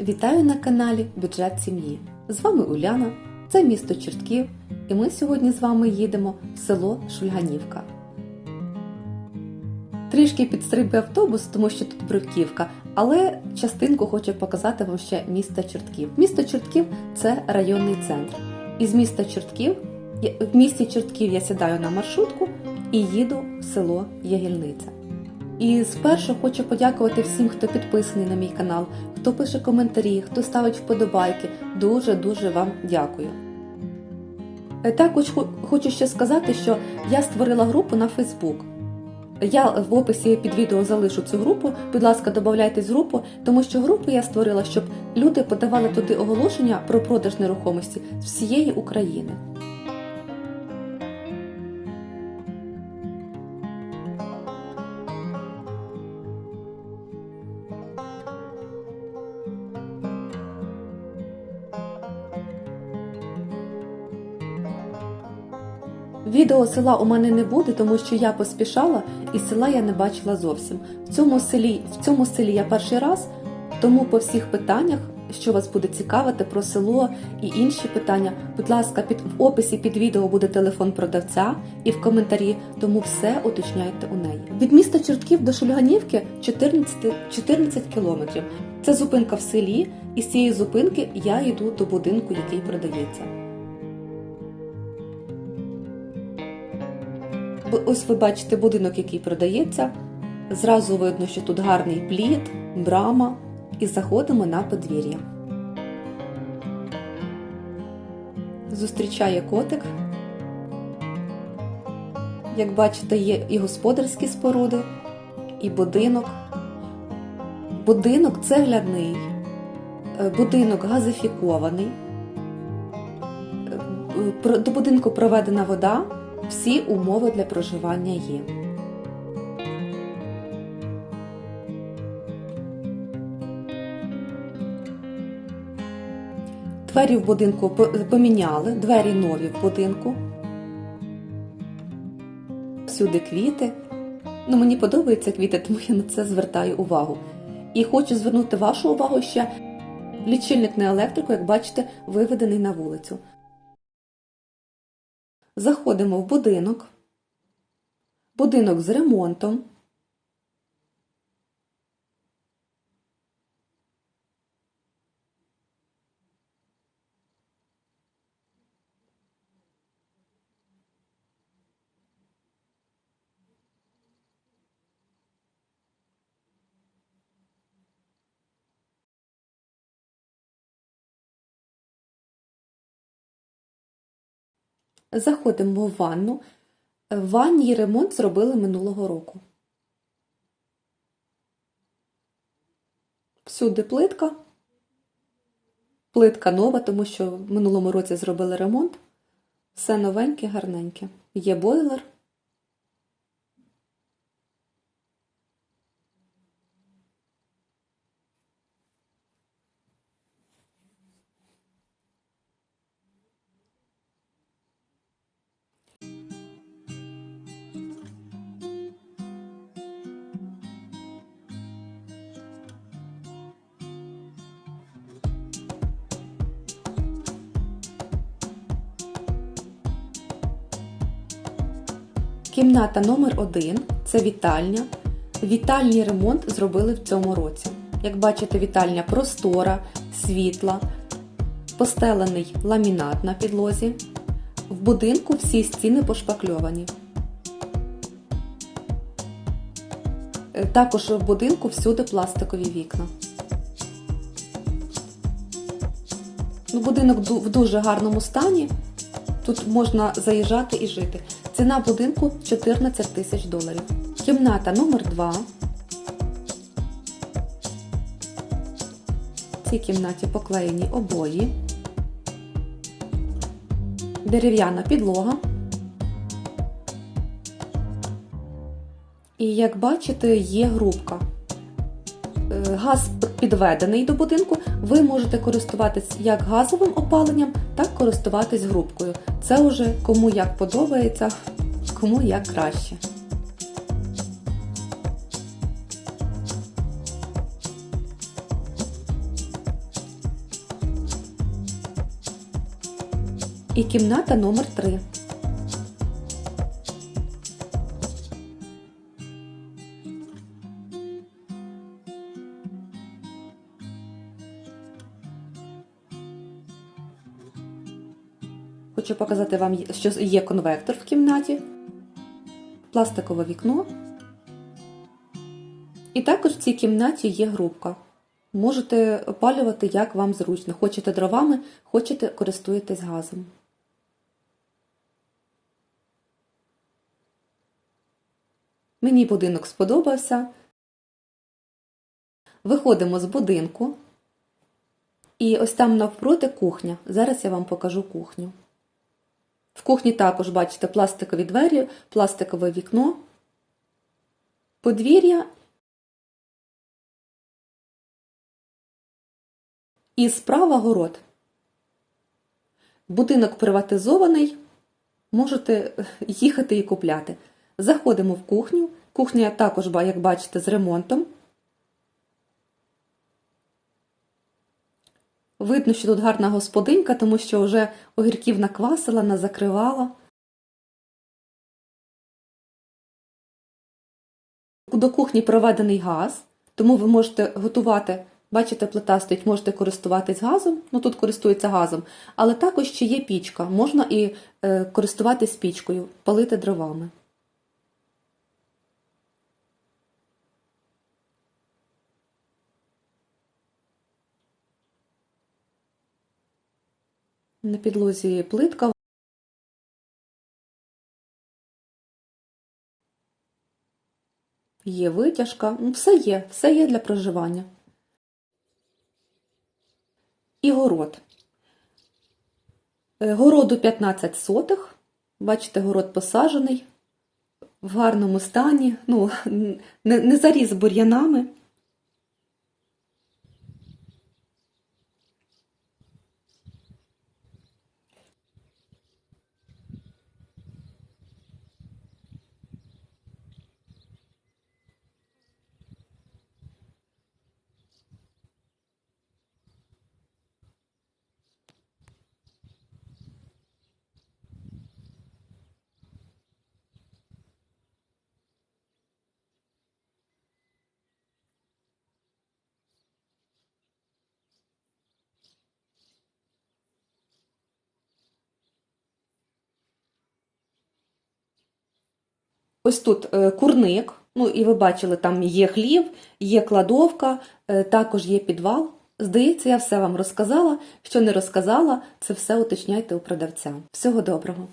Вітаю на каналі Бюджет сім'ї. З вами Уляна, це місто Чортків, і ми сьогодні з вами їдемо в село Шульганівка. Трішки підстрибує автобус, тому що тут бруківка, але частинку хочу показати вам ще міста Чортків. Місто Чортків це районний центр. Із міста Чортків я- в місті Чортків я сідаю на маршрутку і їду в село Ягільниця. І спершу хочу подякувати всім, хто підписаний на мій канал, хто пише коментарі, хто ставить вподобайки. Дуже дуже вам дякую. Е, Також хочу ще сказати, що я створила групу на Facebook. Я в описі під відео залишу цю групу. Будь ласка, додавайтесь групу, тому що групу я створила, щоб люди подавали туди оголошення про продаж нерухомості з всієї України. Відео села у мене не буде, тому що я поспішала і села я не бачила зовсім. В цьому селі, в цьому селі я перший раз, тому по всіх питаннях, що вас буде цікавити про село і інші питання, будь ласка, під в описі під відео буде телефон продавця і в коментарі, тому все уточняйте у неї. Від міста Чортків до Шульганівки 14, 14 кілометрів. Це зупинка в селі, і з цієї зупинки я йду до будинку, який продається. Ось ви бачите будинок, який продається. Зразу видно, що тут гарний плід, брама, і заходимо на подвір'я. Зустрічає котик. Як бачите, є і господарські споруди, і будинок. Будинок цегляний, е, будинок газифікований. Е, До будинку проведена вода, всі умови для проживання є. Двері в будинку поміняли, двері нові в будинку. Всюди квіти. Ну, мені подобаються квіти, тому я на це звертаю увагу. І хочу звернути вашу увагу ще. Лічильник на електрику, як бачите, виведений на вулицю. Заходимо в будинок. Будинок з ремонтом. Заходимо в ванну. В ванні ремонт зробили минулого року. Всюди плитка. Плитка нова, тому що в минулому році зробили ремонт. Все новеньке, гарненьке. Є бойлер. Кімната номер 1 це вітальня. Вітальній ремонт зробили в цьому році. Як бачите, вітальня простора, світла, постелений ламінат на підлозі. В будинку всі стіни пошпакльовані. Е, Також в будинку всюди пластикові вікна. Ну, Будинок в дуже гарному стані. Тут можна заїжджати і жити. Ціна будинку 14 тисяч доларів. Кімната номер 2 В цій кімнаті поклеєні обої. Дерев'яна підлога. І як бачите, є грубка. Е, Газ підведений до будинку, ви можете користуватись як газовим опаленням, так користуватись грубкою. Це уже кому як подобається, кому як краще. І кімната номер 3 Хочу показати вам, що є конвектор в кімнаті, пластикове вікно. І також в цій кімнаті є грубка. Можете опалювати, як вам зручно. Хочете дровами, хочете користуєтесь газом. Мені будинок сподобався. Виходимо з будинку. І ось там навпроти кухня. Зараз я вам покажу кухню. В кухні також бачите пластикові двері, пластикове вікно, подвір'я і справа город. Будинок приватизований, можете їхати і купляти. Заходимо в кухню. Кухня також, як бачите, з ремонтом. Видно, що тут гарна господинька, тому що вже огірків наквасила, назакривала. До кухні проведений газ, тому ви можете готувати, бачите, плита стоїть, можете користуватись газом, ну тут користується газом, але також ще є пічка, можна і е, користуватись пічкою, палити дровами. На підлозі плитка. Є витяжка, ну все є, все є для проживання. І город. Е, Городу 15 сотих. Бачите, город посаджений в гарному стані, ну, не, не заріс бур'янами. Ось тут е, курник, ну і ви бачили, там є хлів, є кладовка, е, також є підвал. Здається, я все вам розказала. Що не розказала, це все уточняйте у продавця. Всього доброго!